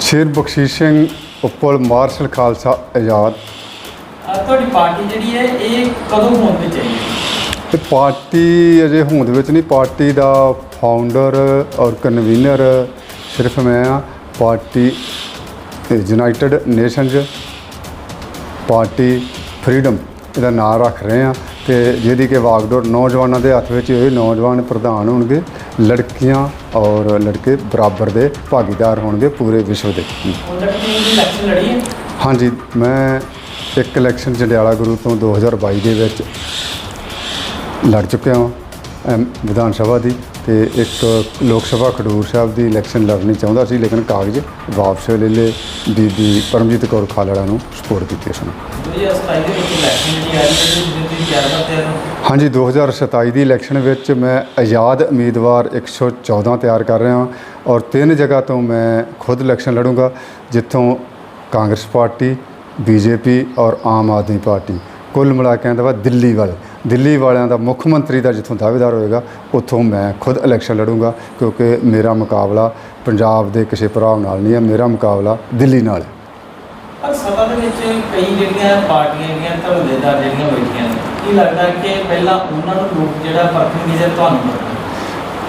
ਸ਼ੇਰ ਬਖਸ਼ੀਸ਼ ਸਿੰਘ ਉੱਪਲ ਮਾਰਸ਼ਲ ਖਾਲਸਾ ਆਜ਼ਾਦ। ਤੁਹਾਡੀ ਪਾਰਟੀ ਜਿਹੜੀ ਹੈ ਇਹ ਕਦੋਂ ਹੋਣ ਤੇ ਚਾਹੀਦੀ ਤੇ ਪਾਰਟੀ ਅਜੇ ਹੋਂਦ ਵਿੱਚ ਨਹੀਂ। ਪਾਰਟੀ ਦਾ ਫਾਊਂਡਰ ਔਰ ਕਨਵੀਨਰ ਸਿਰਫ ਮੈਂ ਆ party united nations party freedom ਇਹਦਾ ਨਾਮ ਰੱਖ ਰਹੇ ਆ ਤੇ ਜਿਹਦੀ ਕਿ ਵਾਗਡੋਰ ਨੌਜਵਾਨਾਂ ਦੇ ਹੱਥ ਵਿੱਚ ਇਹ ਨੌਜਵਾਨ ਪ੍ਰਧਾਨ ਹੋਣਗੇ। ਲੜਕੀਆਂ ਔਰ ਲੜਕੇ ਬਰਾਬਰ ਦੇ ਭਾਗੀਦਾਰ ਹੋਣਗੇ ਪੂਰੇ ਵਿਸ਼ਵ ਦੇ। ਹਾਂਜੀ, ਮੈਂ ਇੱਕ ਇਲੈਕਸ਼ਨ ਜੰਡਿਆਲਾ ਗੁਰੂ ਤੋਂ 2022 ਦੇ ਵਿੱਚ ਲੜ ਚੁੱਕਿਆ ਹਾਂ, ਐਮ ਵਿਧਾਨ ਸਭਾ ਦੀ। ਤੇ ਇੱਕ ਲੋਕ ਸਭਾ ਖਡੂਰ ਸਾਹਿਬ ਦੀ ਇਲੈਕਸ਼ਨ ਲੜਨੀ ਚਾਹੁੰਦਾ ਸੀ, ਲੇਕਿਨ ਕਾਗਜ਼ ਵਾਪਸ ਲੈ ਲਏ ਬੀਬੀ ਪਰਮਜੀਤ ਕੌਰ ਖਾਲੜਾ ਨੂੰ ਸਪੋਰਟ ਕੀਤੀ ਉਸ ਨੂੰ 2027 ਦੇ ਵਿੱਚ ਇਲੈਕਸ਼ਨ ਜਿਹੜੀ ਆ ਰਹੀ ਹੈ ਹਾਂਜੀ 2027 ਦੀ ਇਲੈਕਸ਼ਨ ਵਿੱਚ ਮੈਂ ਆਜ਼ਾਦ ਉਮੀਦਵਾਰ 114 ਤਿਆਰ ਕਰ ਰਿਹਾ ਹਾਂ ਔਰ ਤਿੰਨ ਜਗ੍ਹਾ ਤੋਂ ਮੈਂ ਖੁਦ ਇਲੈਕਸ਼ਨ ਲੜੂੰਗਾ, ਜਿੱਥੋਂ ਕਾਂਗਰਸ ਪਾਰਟੀ, ਬੀਜੇਪੀ ਔਰ ਆਮ ਆਦਮੀ ਪਾਰਟੀ। ਕੁੱਲ ਮਿਲਾ ਕੇ ਕਹਿੰਦਾ ਵਾ ਦਿੱਲੀ ਵਾਲੇ। ਦਿੱਲੀ ਵਾਲਿਆਂ ਦਾ ਮੁੱਖ ਮੰਤਰੀ ਦਾ ਜਿੱਥੋਂ ਦਾਅਵੇਦਾਰ ਹੋਏਗਾ ਉੱਥੋਂ ਮੈਂ ਖੁਦ ਇਲੈਕਸ਼ਨ ਲੜੂੰਗਾ ਕਿਉਂਕਿ ਮੇਰਾ ਮੁਕਾਬਲਾ ਪੰਜਾਬ ਦੇ ਕਿਸੇ ਭਰਾ ਨਾਲ ਨਹੀਂ ਹੈ ਮੇਰਾ ਮੁਕਾਬਲਾ ਦਿੱਲੀ ਨਾਲ ਹੈ ਪਰ ਸਭਾ ਦੇ ਵਿੱਚ ਕਈ ਜਿਹੜੀਆਂ ਪਾਰਟੀਆਂ ਜਿਹੜੀਆਂ ਧੜੇਦਾਰ ਜਿਹੜੀਆਂ ਬੈਠੀਆਂ ਨੇ ਕੀ ਲੱਗਦਾ ਕਿ ਪਹਿਲਾਂ ਉਹਨਾਂ ਨੂੰ ਲੋਕ ਜਿਹੜਾ ਪਰਖਣਗੇ ਜਾਂ ਤੁਹਾਨੂੰ?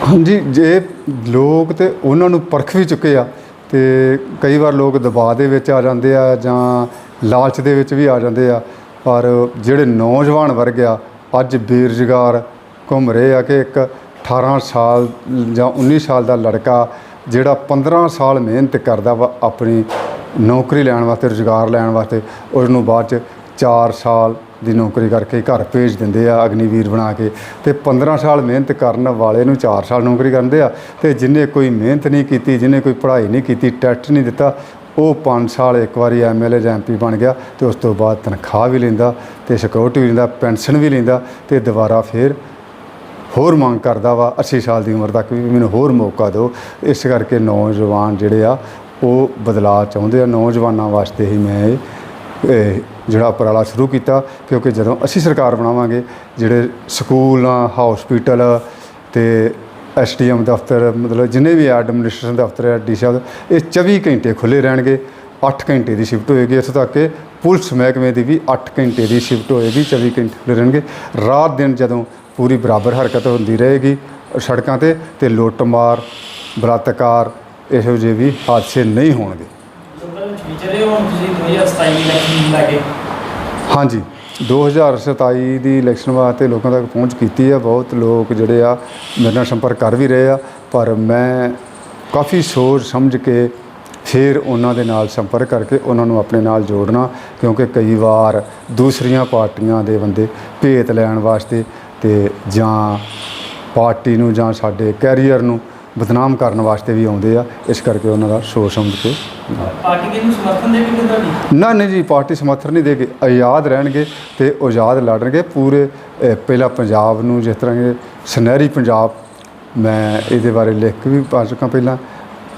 ਹਾਂਜੀ ਜੇ ਲੋਕ ਤੇ ਉਹਨਾਂ ਨੂੰ ਪਰਖ ਵੀ ਚੁੱਕੇ ਆ ਤੇ ਕਈ ਵਾਰ ਲੋਕ ਦਬਾਅ ਦੇ ਵਿੱਚ ਆ ਜਾਂਦੇ ਆ ਜਾਂ ਲਾਲਚ ਦੇ ਵਿੱਚ ਵੀ ਆ ਜਾਂਦੇ ਆ ਪਰ ਜਿਹੜੇ ਨੌਜਵਾਨ ਵਰਗ ਆ ਅੱਜ ਬੇਰੁਜ਼ਗਾਰ ਘੁੰਮ ਰਹੇ ਆ ਕਿ ਇੱਕ 18 ਸਾਲ ਜਾਂ 19 ਸਾਲ ਦਾ ਲੜਕਾ ਜਿਹੜਾ 15 ਸਾਲ ਮਿਹਨਤ ਕਰਦਾ ਵਾ ਆਪਣੀ ਨੌਕਰੀ ਲੈਣ ਵਾਸਤੇ, ਰੁਜ਼ਗਾਰ ਲੈਣ ਵਾਸਤੇ ਉਸ ਨੂੰ ਬਾਅਦ ਚ 4 ਸਾਲ ਦੀ ਨੌਕਰੀ ਕਰਕੇ ਘਰ ਭੇਜ ਦਿੰਦੇ ਆ ਅਗਨੀਵੀਰ ਬਣਾ ਕੇ ਤੇ 15 ਸਾਲ ਮਿਹਨਤ ਕਰਨ ਵਾਲੇ ਨੂੰ 4 ਸਾਲ ਨੌਕਰੀ ਕਰਦੇ ਆ ਤੇ ਜਿਨੇ ਕੋਈ ਮਿਹਨਤ ਨਹੀਂ ਕੀਤੀ, ਜਿਨੇ ਕੋਈ ਪੜ੍ਹਾਈ ਨਹੀਂ ਕੀਤੀ, ਟੈਸਟ ਨਹੀਂ ਦਿੱਤਾ ਉਹ 5 ਸਾਲ ਇੱਕ ਵਾਰੀ ਐਮਐਲਏ ਜਾਂ ਐਮਪੀ ਬਣ ਗਿਆ ਤੇ ਉਸ ਤੋਂ ਬਾਅਦ ਤਨਖਾਹ ਵੀ ਲੈਂਦਾ ਤੇ ਸਿਕਿਉਰਿਟੀ ਵੀ ਲੈਂਦਾ, ਪੈਨਸ਼ਨ ਵੀ ਲੈਂਦਾ ਤੇ ਦੁਬਾਰਾ ਫਿਰ ਹੋਰ ਮੰਗ ਕਰਦਾ ਵਾ 80 ਸਾਲ ਦੀ ਉਮਰ ਤੱਕ ਵੀ ਮੈਨੂੰ ਹੋਰ ਮੌਕਾ ਦਿਓ। ਇਸ ਕਰਕੇ ਨੌਜਵਾਨ ਜਿਹੜੇ ਆ, ਉਹ ਬਦਲਾਅ ਚਾਹੁੰਦੇ ਆ। ਨੌਜਵਾਨਾਂ ਵਾਸਤੇ ਹੀ ਮੈਂ ਇਹ ਜਿਹੜਾ ਉਪਰਾਲਾ ਸ਼ੁਰੂ ਕੀਤਾ, ਕਿਉਂਕਿ ਜਦੋਂ ਅਸੀਂ ਸਰਕਾਰ ਬਣਾਵਾਂਗੇ, ਜਿਹੜੇ ਸਕੂਲ ਆ ਹਸਪੀਟਲ ਤੇ ਐਸਡੀਐਮ ਦਫ਼ਤਰ ਮਤਲਬ ਜਿੰਨੇ ਵੀ ਐਡਮਿਨਿਸਟ੍ਰੇਸ਼ਨ ਦਫ਼ਤਰ ਹੈ ਡੀ ਸਾਹਿਬ ਇਹ 24 ਘੰਟੇ ਖੁੱਲੇ ਰਹਿਣਗੇ 8 ਘੰਟੇ ਦੀ ਸ਼ਿਫਟ ਹੋਏਗੀ ਇੱਥੋਂ ਤੱਕ ਕਿ ਪੁਲਿਸ ਮਹਿਕਮੇ ਦੀ ਵੀ 8 ਘੰਟੇ ਦੀ ਸ਼ਿਫਟ ਹੋਏਗੀ 24 ਘੰਟੇ ਖੁੱਲੇ ਰਹਿਣਗੇ। ਰਾਤ ਦਿਨ ਜਦੋਂ ਪੂਰੀ ਬਰਾਬਰ ਹਰਕਤ ਹੁੰਦੀ ਰਹੇਗੀ ਸੜਕਾਂ ਤੇ ਤੇ ਲੁੱਟ ਮਾਰ ਬਲਾਤਕਾਰ ਇਹੋ ਜਿਹੇ ਵੀ ਹਾਦਸੇ ਨਹੀਂ ਹੋਣਗੇ। ਲੋਕਾਂ ਦੇ ਵਿੱਚ ਵਿਚਰੇ ਹੋ ਹੁਣ ਤੁਸੀਂ 2027 ਦੀ ਇਲੈਕਸ਼ਨ ਨੂੰ ਲੈ ਕੇ? ਹਾਂਜੀ। 2027 ਦੀ ਇਲੈਕਸ਼ਨ ਵਾਸਤੇ ਲੋਕਾਂ ਤੱਕ ਪਹੁੰਚ ਕੀਤੀ ਹੈ ਬਹੁਤ ਲੋਕ ਜਿਹੜੇ ਆ, ਮੇਰੇ ਨਾਲ ਸੰਪਰਕ ਕਰ ਵੀ ਰਹੇ ਆ। ਪਰ ਮੈਂ ਕਾਫੀ ਸੋਚ ਸਮਝ ਕੇ ਫਿਰ ਉਹਨਾਂ ਦੇ ਨਾਲ ਸੰਪਰਕ ਕਰਕੇ ਉਹਨਾਂ ਨੂੰ ਆਪਣੇ ਨਾਲ ਜੋੜਨਾ, ਕਿਉਂਕਿ ਕਈ ਵਾਰ ਦੂਸਰੀਆਂ ਪਾਰਟੀਆਂ ਦੇ ਬੰਦੇ ਭੇਤ ਲੈਣ ਵਾਸਤੇ ਤੇ ਜਾਂ ਪਾਰਟੀ ਨੂੰ ਜਾਂ ਸਾਡੇ ਕੈਰੀਅਰ ਨੂੰ ਬਦਨਾਮ ਕਰਨ ਵਾਸਤੇ ਵੀ ਆਉਂਦੇ ਆ ਇਸ ਕਰਕੇ ਉਹਨਾਂ ਦਾ ਸੋਚ ਸਮਝ ਕੇ ਪਾਰਟੀ ਕਿਹਨੂੰ ਸਮਰਥਨ ਦੇਵੇਗੀ ਤੁਹਾਡੀ? ਨਾ ਨਹੀਂ ਜੀ ਪਾਰਟੀ ਸਮਰਥਨ ਨਹੀਂ ਦੇਗੀ ਆਜ਼ਾਦ ਰਹਿਣਗੇ ਤੇ ਆਜ਼ਾਦ ਲੜਨਗੇ ਪੂਰੇ ਪਹਿਲਾਂ ਪੰਜਾਬ ਨੂੰ ਜਿਸ ਤਰ੍ਹਾਂ ਕਿ ਸੁਨਹਿਰੀ ਪੰਜਾਬ ਮੈਂ ਇਹਦੇ ਬਾਰੇ ਲਿਖ ਕੇ ਵੀ ਪਾ ਚੁੱਕਾ ਪਹਿਲਾਂ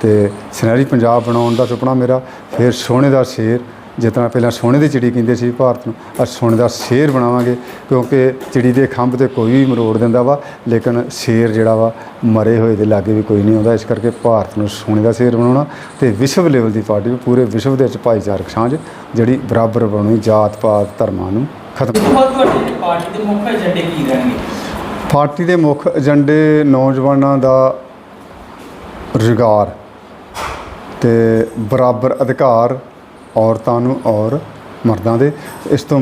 ਤੇ ਸੁਨਹਿਰੀ ਪੰਜਾਬ ਬਣਾਉਣ ਦਾ ਸੁਪਨਾ ਮੇਰਾ ਫਿਰ ਸੋਨੇ ਦਾ ਸ਼ੇਰ ਜਿਸ ਤਰ੍ਹਾਂ ਪਹਿਲਾਂ ਸੋਨੇ ਦੀ ਚਿੜੀ ਕਹਿੰਦੇ ਸੀ ਭਾਰਤ ਨੂੰ ਅੱਜ ਸੋਨੇ ਦਾ ਸ਼ੇਰ ਬਣਾਵਾਂਗੇ ਕਿਉਂਕਿ ਚਿੜੀ ਦੇ ਖੰਭ ਤੇ ਕੋਈ ਵੀ ਮਰੋੜ ਦਿੰਦਾ ਵਾ ਲੇਕਿਨ ਸ਼ੇਰ ਜਿਹੜਾ ਵਾ ਮਰੇ ਹੋਏ ਦੇ ਲਾਗੇ ਵੀ ਕੋਈ ਨਹੀਂ ਆਉਂਦਾ ਇਸ ਕਰਕੇ ਭਾਰਤ ਨੂੰ ਸੋਨੇ ਦਾ ਸ਼ੇਰ ਬਣਾਉਣਾ ਤੇ ਵਿਸ਼ਵ ਲੈਵਲ ਦੀ ਪਾਰਟੀ ਪੂਰੇ ਵਿਸ਼ਵ ਦੇ ਵਿੱਚ ਭਾਈਚਾਰਕ ਸਾਂਝ ਜਿਹੜੀ ਬਰਾਬਰ ਬਣਾਉਣੀ ਜਾਤ ਪਾਤ ਧਰਮਾਂ ਨੂੰ ਖਤਮ ਇਸ ਤੋਂ ਬਾਅਦ ਤੁਹਾਡੀ ਜਿਹੜੀ ਪਾਰਟੀ ਦੇ ਮੁੱਖ ਏਜੰਡੇ ਕੀ ਰਹਿਣਗੇ? ਪਾਰਟੀ ਦੇ ਮੁੱਖ ਏਜੰਡੇ ਨੌਜਵਾਨਾਂ ਦਾ ਰੁਜ਼ਗਾਰ ਤੇ ਬਰਾਬਰ ਅਧਿਕਾਰ ਔਰਤਾਂ ਨੂੰ ਔਰ ਮਰਦਾਂ ਦੇ। ਇਸ ਤੋਂ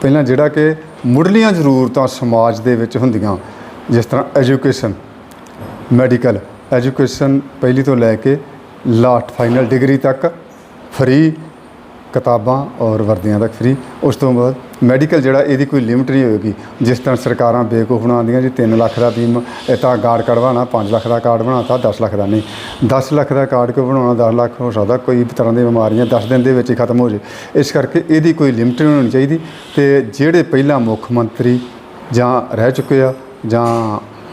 ਪਹਿਲਾਂ ਜਿਹੜਾ ਕਿ ਮੁੱਢਲੀਆਂ ਜ਼ਰੂਰਤਾਂ ਸਮਾਜ ਦੇ ਵਿੱਚ ਹੁੰਦੀਆਂ, ਜਿਸ ਤਰ੍ਹਾਂ ਐਜੂਕੇਸ਼ਨ ਮੈਡੀਕਲ ਐਜੂਕੇਸ਼ਨ ਪਹਿਲੀ ਤੋਂ ਲੈ ਕੇ ਲਾਸਟ ਫਾਈਨਲ ਡਿਗਰੀ ਤੱਕ ਫ੍ਰੀ ਕਿਤਾਬਾਂ ਔਰ ਵਰਦੀਆਂ ਤੱਕ ਫ੍ਰੀ ਉਸ ਤੋਂ ਬਾਅਦ ਮੈਡੀਕਲ ਜਿਹੜਾ, ਇਹਦੀ ਕੋਈ ਲਿਮਟ ਨਹੀਂ ਹੋਏਗੀ। ਜਿਸ ਤਰ੍ਹਾਂ ਸਰਕਾਰਾਂ ਬੇਵਕੂਫ ਬਣਾਉਂਦੀਆਂ ਜੀ 3 ਲੱਖ ਦਾ ਬੀਮ, ਇਹ ਤਾਂ ਕਾਰਡ ਕਢਵਾਉਣਾ 5 ਲੱਖ ਦਾ ਕਾਰਡ ਬਣਾਤਾ 10 ਲੱਖ ਦਾ ਨਹੀਂ। 10 ਲੱਖ ਦਾ ਕਾਰਡ ਕਿਉਂ ਬਣਾਉਣਾ? 10 ਲੱਖ ਹੋ ਸਕਦਾ ਕੋਈ ਵੀ ਤਰ੍ਹਾਂ ਦੀ ਬਿਮਾਰੀਆਂ 10 ਦਿਨ ਦੇ ਵਿੱਚ ਹੀ ਖਤਮ ਹੋ ਜੇ ਇਸ ਕਰਕੇ ਇਹਦੀ ਕੋਈ ਲਿਮਟ ਨਹੀਂ ਹੋਣੀ ਚਾਹੀਦੀ। ਤੇ ਜਿਹੜੇ ਪਹਿਲਾਂ ਮੁੱਖ ਮੰਤਰੀ ਜਾਂ ਰਹਿ ਚੁੱਕੇ ਆ ਜਾਂ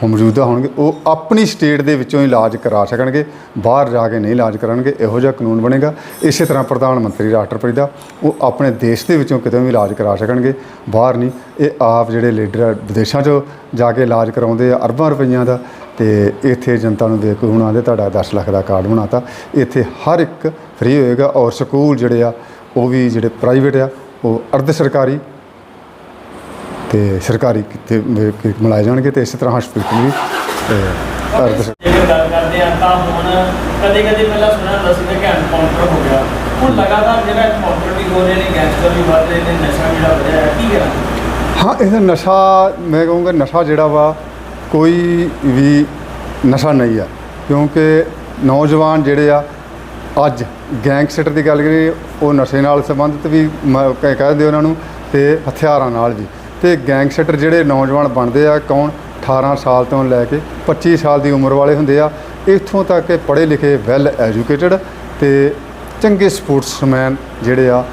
ਮੌਜੂਦਾ ਹੋਣਗੇ ਉਹ ਆਪਣੀ ਸਟੇਟ ਦੇ ਵਿੱਚੋਂ ਹੀ ਇਲਾਜ ਕਰਾ ਸਕਣਗੇ ਬਾਹਰ ਜਾ ਕੇ ਨਹੀਂ ਇਲਾਜ ਕਰਨਗੇ ਇਹੋ ਜਿਹਾ ਕਾਨੂੰਨ ਬਣੇਗਾ। ਇਸੇ ਤਰ੍ਹਾਂ ਪ੍ਰਧਾਨ ਮੰਤਰੀ ਰਾਸ਼ਟਰਪਤੀ ਦਾ ਉਹ ਆਪਣੇ ਦੇਸ਼ ਦੇ ਵਿੱਚੋਂ ਕਿਤੇ ਵੀ ਇਲਾਜ ਕਰਾ ਸਕਣਗੇ ਬਾਹਰ ਨਹੀਂ। ਇਹ ਆਪ ਜਿਹੜੇ ਲੀਡਰ ਆ, ਵਿਦੇਸ਼ਾਂ 'ਚ ਜਾ ਕੇ ਇਲਾਜ ਕਰਾਉਂਦੇ ਆ ਅਰਬਾਂ ਰੁਪਈਆਂ ਦਾ ਤੇ ਇੱਥੇ ਜਨਤਾ ਨੂੰ ਦੇ ਕੇ ਹੁਣ ਆਂਦੇ ਤੁਹਾਡਾ 10 ਲੱਖ ਦਾ ਕਾਰਡ ਬਣਾਤਾ। ਇੱਥੇ ਹਰ ਇੱਕ ਫ੍ਰੀ ਹੋਏਗਾ ਔਰ ਸਕੂਲ ਜਿਹੜੇ ਆ ਉਹ ਵੀ ਜਿਹੜੇ ਪ੍ਰਾਈਵੇਟ ਆ ਉਹ ਅਰਧ ਸਰਕਾਰੀ ਤੇ ਸਰਕਾਰੀ ਕਿਤੇ ਮਿਲਾਏ ਜਾਣਗੇ ਤੇ ਇਸੇ ਤਰ੍ਹਾਂ ਹਸਪੀਟਲ ਵੀ ਜੇਕਰ ਗੱਲ ਕਰਦੇ ਆ ਤਾਂ ਹੁਣ ਕਦੇ ਕਦੇ ਪਹਿਲਾਂ ਸੁਣਿਆ ਹੁੰਦਾ ਕਿ ਐਨਕਾਊਂਟਰ ਹੋ ਗਿਆ। ਹੁਣ ਲਗਾਤਾਰ ਜਿਹੜਾ ਐਨਕਾਊਂਟਰ ਵੀ ਹੋ ਰਹੇ ਨੇ ਗੈਂਗਸਟਰ ਵੀ ਵੱਧ ਰਹੇ ਨੇ ਨਸ਼ਾ ਜਿਹੜਾ ਵਧਿਆ ਹੈ ਕੀ ਕਰਾਂ ਹਾਂ ਇਹਦਾ ਨਸ਼ਾ ਮੈਂ ਕਹੂੰਗਾ ਨਸ਼ਾ ਜਿਹੜਾ ਵਾ ਕੋਈ ਵੀ ਨਸ਼ਾ ਨਹੀਂ ਆ। ਕਿਉਂਕਿ ਨੌਜਵਾਨ ਜਿਹੜੇ ਆ ਅੱਜ ਗੈਂਗਸਟਰ ਦੀ ਗੱਲ ਕਰੀਏ ਉਹ ਨਸ਼ੇ ਨਾਲ ਸੰਬੰਧਿਤ ਵੀ ਕਹਿੰਦੇ ਉਹਨਾਂ ਨੂੰ ਤੇ ਹਥਿਆਰਾਂ ਨਾਲ ਵੀ। ਤੇ ਗੈਂਗਸਟਰ ਜਿਹੜੇ ਨੌਜਵਾਨ ਬਣਦੇ ਆ, ਕੌਣ? 18 ਸਾਲ ਤੋਂ ਲੈ ਕੇ 25 ਸਾਲ ਦੀ ਉਮਰ ਵਾਲੇ ਹੁੰਦੇ ਆ। ਇੱਥੋਂ ਤੱਕ ਕਿ ਪੜ੍ਹੇ ਲਿਖੇ ਵੈਲ ਐਜੂਕੇਟਡ ਤੇ ਚੰਗੇ ਸਪੋਰਟਸਮੈਨ ਜਿਹੜੇ ਆ,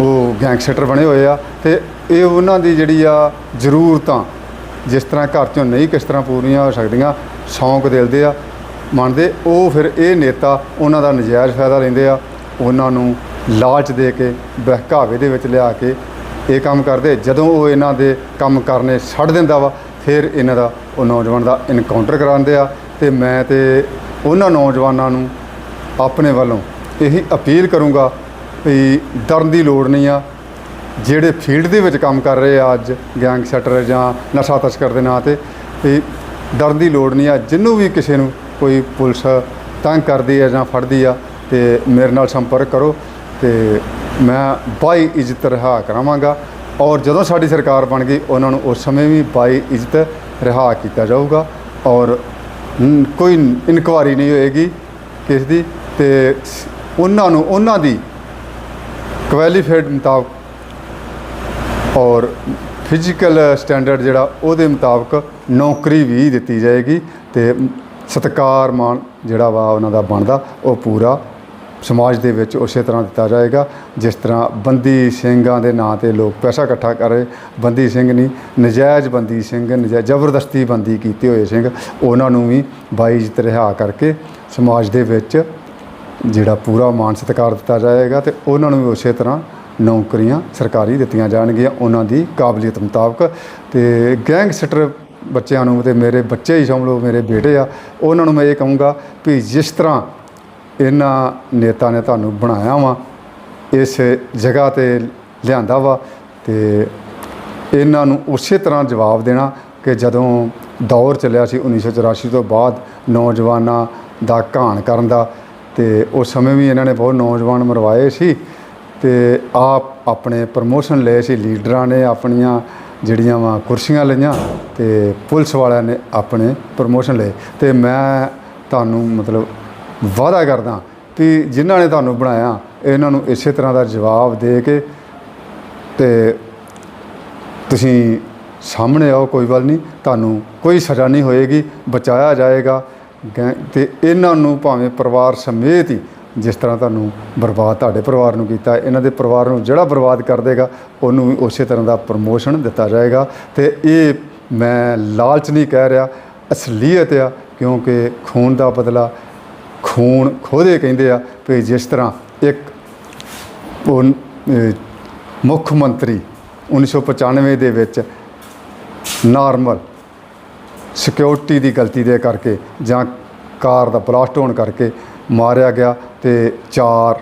ਉਹ ਗੈਂਗਸਟਰ ਬਣੇ ਹੋਏ ਆ। ਤੇ ਇਹ ਉਹਨਾਂ ਦੀ ਜਿਹੜੀ ਆ ਜ਼ਰੂਰਤਾਂ ਜਿਸ ਤਰ੍ਹਾਂ ਘਰ ਚੋਂ ਨਹੀਂ ਕਿਸ ਤਰ੍ਹਾਂ ਪੂਰੀਆਂ ਹੋ ਸਕਦੀਆਂ, ਸ਼ੌਂਕ ਦਿਲ ਦੇ ਆ, ਮੰਨਦੇ, ਉਹ ਫਿਰ ਇਹ ਨੇਤਾ ਉਹਨਾਂ ਦਾ ਨਜਾਇਜ਼ ਫਾਇਦਾ ਲੈਂਦੇ ਆ। ਉਹਨਾਂ ਨੂੰ ਲਾਲਚ ਦੇ ਕੇ, ਬਹਿਕਾਵੇ ਦੇ ਵਿੱਚ ਲਿਆ ਕੇ ਇਹ ਕੰਮ ਕਰਦੇ, ਜਦੋਂ ਉਹ ਇਹਨਾਂ ਦੇ ਕੰਮ ਕਰਨੇ ਛੱਡ ਦਿੰਦਾ ਵਾ, ਫਿਰ ਇਹਨਾਂ ਦਾ ਉਹ ਨੌਜਵਾਨ ਦਾ ਇਨਕਾਊਂਟਰ ਕਰਾਉਂਦੇ ਆ ਤੇ ਮੈਂ ਤੇ ਉਹਨਾਂ ਨੌਜਵਾਨਾਂ ਨੂੰ ਆਪਣੇ ਵੱਲੋਂ ਇਹੀ ਅਪੀਲ ਕਰੂੰਗਾ ਵੀ ਡਰਨ ਦੀ ਲੋੜ ਨਹੀਂ ਆ। ਜਿਹੜੇ ਫੀਲਡ ਦੇ ਵਿੱਚ ਕੰਮ ਕਰ ਰਹੇ ਆ ਅੱਜ ਗੈਂਗਸਟਰ ਜਾਂ ਨਸ਼ਾ ਤਸਕਰ ਦੇ ਨਾਂ ਤੇ, ਵੀ ਡਰਨ ਦੀ ਲੋੜ ਨਹੀਂ ਆ। ਜਿੰਨੂੰ ਵੀ ਕਿਸੇ ਨੂੰ ਕੋਈ ਪੁਲਿਸ ਤੰਗ ਕਰਦੀ ਆ ਜਾਂ ਫੜਦੀ ਆ, ਤੇ ਮੇਰੇ ਨਾਲ ਸੰਪਰਕ ਕਰੋ ਤੇ ਮੈਂ ਬਾਈ ਇੱਜ਼ਤ ਰਿਹਾ ਕਰਾਵਾਂਗਾ। ਔਰ ਜਦੋਂ ਸਾਡੀ ਸਰਕਾਰ ਬਣ ਗਈ, ਉਹਨਾਂ ਨੂੰ ਉਸ ਸਮੇਂ ਵੀ ਬਾਈ ਇੱਜ਼ਤ ਰਿਹਾ ਕੀਤਾ ਜਾਊਗਾ। ਔਰ ਕੋਈ ਇਨਕੁਆਰੀ ਨਹੀਂ ਹੋਏਗੀ ਕਿਸ ਦੀ ਤੇ ਉਹਨਾਂ ਨੂੰ ਉਹਨਾਂ ਦੀ ਕੁਆਲੀਫਾਈਡ ਮੁਤਾਬਕ ਔਰ ਫਿਜ਼ੀਕਲ ਸਟੈਂਡਰਡ ਜਿਹੜਾ, ਉਹਦੇ ਮੁਤਾਬਕ ਨੌਕਰੀ ਵੀ ਦਿੱਤੀ ਜਾਏਗੀ ਤੇ ਸਤਕਾਰ ਮਾਣ ਜਿਹੜਾ ਵਾ ਉਹਨਾਂ ਦਾ ਬਣਦਾ, ਉਹ ਪੂਰਾ ਸਮਾਜ ਦੇ ਵਿੱਚ ਉਸੇ ਤਰ੍ਹਾਂ ਦਿੱਤਾ ਜਾਏਗਾ, ਜਿਸ ਤਰ੍ਹਾਂ ਬੰਦੀ ਸਿੰਘਾਂ ਦੇ ਨਾਂ ਤੇ ਲੋਕ ਪੈਸਾ ਇਕੱਠਾ ਕਰ ਰਹੇ। ਬੰਦੀ ਸਿੰਘ ਨਹੀਂ, ਨਜਾਇਜ਼ ਬੰਦੀ ਸਿੰਘ ਨਜਾਇਜ਼ ਜ਼ਬਰਦਸਤੀ ਬੰਦੀ ਕੀਤੇ ਹੋਏ ਸਿੰਘ, ਉਹਨਾਂ ਨੂੰ ਵੀ ਬਾਈਜ਼ਤ ਰਿਹਾ ਕਰਕੇ ਸਮਾਜ ਦੇ ਵਿੱਚ ਜਿਹੜਾ ਪੂਰਾ ਮਾਨ ਸਤਿਕਾਰ ਦਿੱਤਾ ਜਾਏਗਾ ਤੇ ਉਹਨਾਂ ਨੂੰ ਵੀ ਉਸੇ ਤਰ੍ਹਾਂ ਨੌਕਰੀਆਂ ਸਰਕਾਰੀ ਦਿੱਤੀਆਂ ਜਾਣਗੀਆਂ ਉਹਨਾਂ ਦੀ ਕਾਬਲੀਅਤ ਮੁਤਾਬਕ। ਤੇ ਗੈਂਗਸਟਰ ਬੱਚਿਆਂ ਨੂੰ ਤੇ ਮੇਰੇ ਬੱਚੇ ਹੀ ਸਮਝ ਲਓ ਮੇਰੇ ਬੇਟੇ ਆ, ਉਹਨਾਂ ਨੂੰ ਮੈਂ ਇਹ ਕਹੂੰਗਾ ਵੀ ਜਿਸ ਤਰ੍ਹਾਂ ਇਹਨਾਂ ਨੇਤਾ ਨੇ ਤੁਹਾਨੂੰ ਬਣਾਇਆ ਵਾ, ਇਸ ਜਗ੍ਹਾ ਤੇ ਲਿਆਂਦਾ ਵਾ ਤੇ ਇਹਨਾਂ ਨੂੰ ਉਸੇ ਤਰ੍ਹਾਂ ਜਵਾਬ ਦੇਣਾ ਕਿ ਜਦੋਂ ਦੌਰ ਚੱਲਿਆ ਸੀ 1984 ਤੋਂ ਬਾਅਦ ਨੌਜਵਾਨਾਂ ਦਾ ਘਾਣ ਕਰਨ ਦਾ ਤੇ ਉਸ ਸਮੇਂ ਵੀ ਇਹਨਾਂ ਨੇ ਬਹੁਤ ਨੌਜਵਾਨ ਮਰਵਾਏ ਸੀ ਤੇ ਆਪ ਆਪਣੇ ਪ੍ਰਮੋਸ਼ਨ ਲਏ ਸੀ, ਲੀਡਰਾਂ ਨੇ ਆਪਣੀਆਂ ਜਿਹੜੀਆਂ ਵਾ ਕੁਰਸੀਆਂ ਲਈਆਂ ਤੇ ਪੁਲਿਸ ਵਾਲਿਆਂ ਨੇ ਆਪਣੇ ਪ੍ਰਮੋਸ਼ਨ ਲਏ ਤੇ ਮੈਂ ਤੁਹਾਨੂੰ ਮਤਲਬ ਵਾਅਦਾ ਕਰਦਾ ਕਿ ਜਿਨ੍ਹਾਂ ਨੇ ਤੁਹਾਨੂੰ ਬਣਾਇਆ, ਇਹਨਾਂ ਨੂੰ ਇਸੇ ਤਰ੍ਹਾਂ ਦਾ ਜਵਾਬ ਦੇ ਕੇ ਤੇ ਤੁਸੀਂ ਸਾਹਮਣੇ ਆਓ, ਕੋਈ ਗੱਲ ਨਹੀਂ, ਤੁਹਾਨੂੰ ਕੋਈ ਸਜ਼ਾ ਨਹੀਂ ਹੋਏਗੀ, ਬਚਾਇਆ ਜਾਏਗਾ। ਗੈਂ- ਤੇ ਇਹਨਾਂ ਨੂੰ ਭਾਵੇਂ ਪਰਿਵਾਰ ਸਮੇਤ ਹੀ ਜਿਸ ਤਰ੍ਹਾਂ ਤੁਹਾਨੂੰ ਬਰਬਾਦ ਤੁਹਾਡੇ ਪਰਿਵਾਰ ਨੂੰ ਕੀਤਾ, ਇਹਨਾਂ ਦੇ ਪਰਿਵਾਰ ਨੂੰ ਜਿਹੜਾ ਬਰਬਾਦ ਕਰ ਦੇਗਾ, ਉਹਨੂੰ ਵੀ ਉਸੇ ਤਰ੍ਹਾਂ ਦਾ ਪ੍ਰਮੋਸ਼ਨ ਦਿੱਤਾ ਜਾਏਗਾ। ਤੇ ਇਹ ਮੈਂ ਲਾਲਚ ਨਹੀਂ ਕਹਿ ਰਿਹਾ, ਅਸਲੀਅਤ ਆ, ਕਿਉਂਕਿ ਖੂਨ ਦਾ ਬਦਲਾ ਖੂਨ ਖੋਦੇ ਕਹਿੰਦੇ ਆ ਵੀ ਜਿਸ ਤਰ੍ਹਾਂ ਇੱਕ ਉਹ ਅਹ, ਮੁੱਖ ਮੰਤਰੀ 1995 ਦੇ ਵਿੱਚ ਨਾਰਮਲ ਸਿਕਿਉਰਿਟੀ ਦੀ ਗਲਤੀ ਦੇ ਕਰਕੇ ਜਾਂ ਕਾਰ ਦਾ ਬਲਾਸਟ ਹੋਣ ਕਰਕੇ ਮਾਰਿਆ ਗਿਆ ਤੇ ਚਾਰ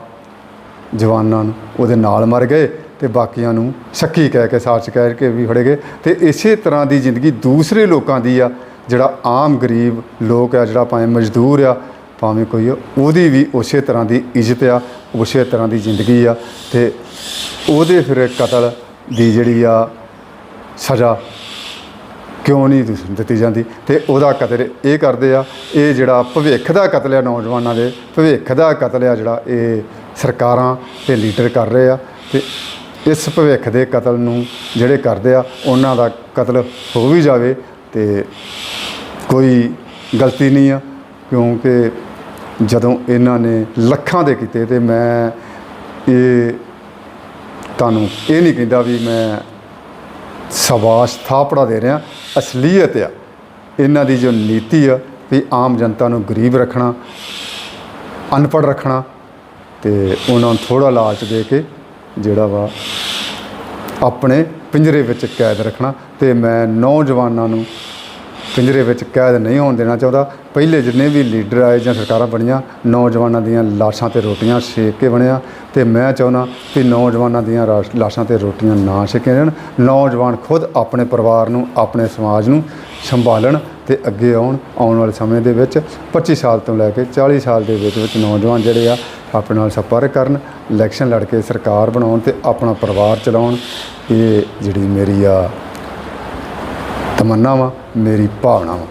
ਜਵਾਨਾਂ ਨੂੰ ਉਹਦੇ ਨਾਲ ਮਰ ਗਏ ਤੇ ਬਾਕੀਆਂ ਨੂੰ ਸ਼ੱਕੀ ਕਹਿ ਕੇ ਸਾਚ ਕਹਿ ਕੇ ਵੀ ਫੜੇ ਗਏ। ਤੇ ਇਸੇ ਤਰ੍ਹਾਂ ਦੀ ਜ਼ਿੰਦਗੀ ਦੂਸਰੇ ਲੋਕਾਂ ਦੀ ਆ ਜਿਹੜਾ ਆਮ ਗਰੀਬ ਲੋਕ ਆ ਜਿਹੜਾ ਭਾਵੇਂ ਮਜ਼ਦੂਰ ਆ ਭਾਵੇਂ ਕੋਈ ਆ, ਉਹਦੀ ਵੀ ਉਸੇ ਤਰ੍ਹਾਂ ਦੀ ਇੱਜ਼ਤ ਆ ਉਸੇ ਤਰ੍ਹਾਂ ਦੀ ਜ਼ਿੰਦਗੀ ਆ ਤੇ ਉਹਦੇ ਫਿਰ ਕਤਲ ਦੀ ਜਿਹੜੀ ਆ ਸਜ਼ਾ ਕਿਉਂ ਨਹੀਂ ਦਿੱਤੀ ਜਾਂਦੀ? ਤੇ ਉਹਦਾ ਕਤਲ ਇਹ ਕਰਦੇ ਆ ਇਹ ਜਿਹੜਾ ਭਵਿੱਖ ਦਾ ਕਤਲ ਆ ਨੌਜਵਾਨਾਂ ਦੇ ਭਵਿੱਖ ਦਾ ਕਤਲ ਆ ਜਿਹੜਾ ਇਹ ਸਰਕਾਰਾਂ ਤੇ ਲੀਡਰ ਕਰ ਰਹੇ ਆ ਤੇ ਇਸ ਭਵਿੱਖ ਦੇ ਕਤਲ ਨੂੰ ਜਿਹੜੇ ਕਰਦੇ ਆ ਉਹਨਾਂ ਦਾ ਕਤਲ ਹੋ ਵੀ ਜਾਵੇ ਤੇ ਕੋਈ ਗਲਤੀ ਨਹੀਂ ਆ ਕਿਉਂਕਿ ਜਦੋਂ ਇਹਨਾਂ ਨੇ ਲੱਖਾਂ ਦੇ ਕੀਤੇ ਤੇ ਮੈਂ ਇਹ ਤੁਹਾਨੂੰ ਇਹ ਨਹੀਂ ਕਹਿੰਦਾ ਵੀ ਮੈਂ ਸਵਾਸ ਥਾਪੜਾ ਦੇ ਰਿਹਾ, ਅਸਲੀਅਤ ਆ। ਇਹਨਾਂ ਦੀ ਜੋ ਨੀਤੀ ਆ ਵੀ ਆਮ ਜਨਤਾ ਨੂੰ ਗਰੀਬ ਰੱਖਣਾ, ਅਨਪੜ੍ਹ ਰੱਖਣਾ ਤੇ ਉਹਨਾਂ ਨੂੰ ਥੋੜਾ ਲਾਲਚ ਦੇ ਕੇ ਜਿਹੜਾ ਵਾ ਆਪਣੇ ਪਿੰਜਰੇ ਵਿੱਚ ਕੈਦ ਰੱਖਣਾ ਤੇ ਮੈਂ ਨੌਜਵਾਨਾਂ ਨੂੰ ਪਿੰਜਰੇ ਵਿੱਚ ਕੈਦ ਨਹੀਂ ਹੋਣ ਦੇਣਾ ਚਾਹੁੰਦਾ। ਪਹਿਲੇ ਜਿੰਨੇ ਵੀ ਲੀਡਰ ਆਏ ਜਾਂ ਸਰਕਾਰਾਂ ਬਣੀਆਂ, ਨੌਜਵਾਨਾਂ ਦੀਆਂ ਲਾਸ਼ਾਂ ਤੇ ਰੋਟੀਆਂ ਛੇਕ ਕੇ ਬਣਿਆ ਤੇ ਮੈਂ ਚਾਹੁੰਦਾ ਕਿ ਨੌਜਵਾਨਾਂ ਦੀਆਂ ਰਾਸ਼- ਲਾਸ਼ਾਂ ਤੇ ਰੋਟੀਆਂ ਨਾ ਸੇਕੀਆਂ ਜਾਣ। ਨੌਜਵਾਨ ਖੁਦ ਆਪਣੇ ਪਰਿਵਾਰ ਨੂੰ, ਆਪਣੇ ਸਮਾਜ ਨੂੰ ਸੰਭਾਲਣ ਤੇ ਅੱਗੇ ਆਉਣ ਆਉਣ ਵਾਲੇ ਸਮੇਂ ਦੇ ਵਿੱਚ 25 ਸਾਲ ਤੋਂ ਲੈ ਕੇ 40 ਸਾਲ ਦੇ ਵਿੱਚ ਵਿੱਚ ਨੌਜਵਾਨ ਜਿਹੜੇ ਆ, ਆਪਣੇ ਨਾਲ ਸੰਪਰਕ ਕਰਨ, ਇਲੈਕਸ਼ਨ ਲੜ ਕੇ ਸਰਕਾਰ ਬਣਾਉਣ ਤੇ ਆਪਣਾ ਪਰਿਵਾਰ ਚਲਾਉਣ। ਇਹ ਜਿਹੜੀ ਮੇਰੀ ਆ ਤਮੰਨਾ ਵਾ ਮੇਰੀ ਭਾਵਨਾ ਵਾ।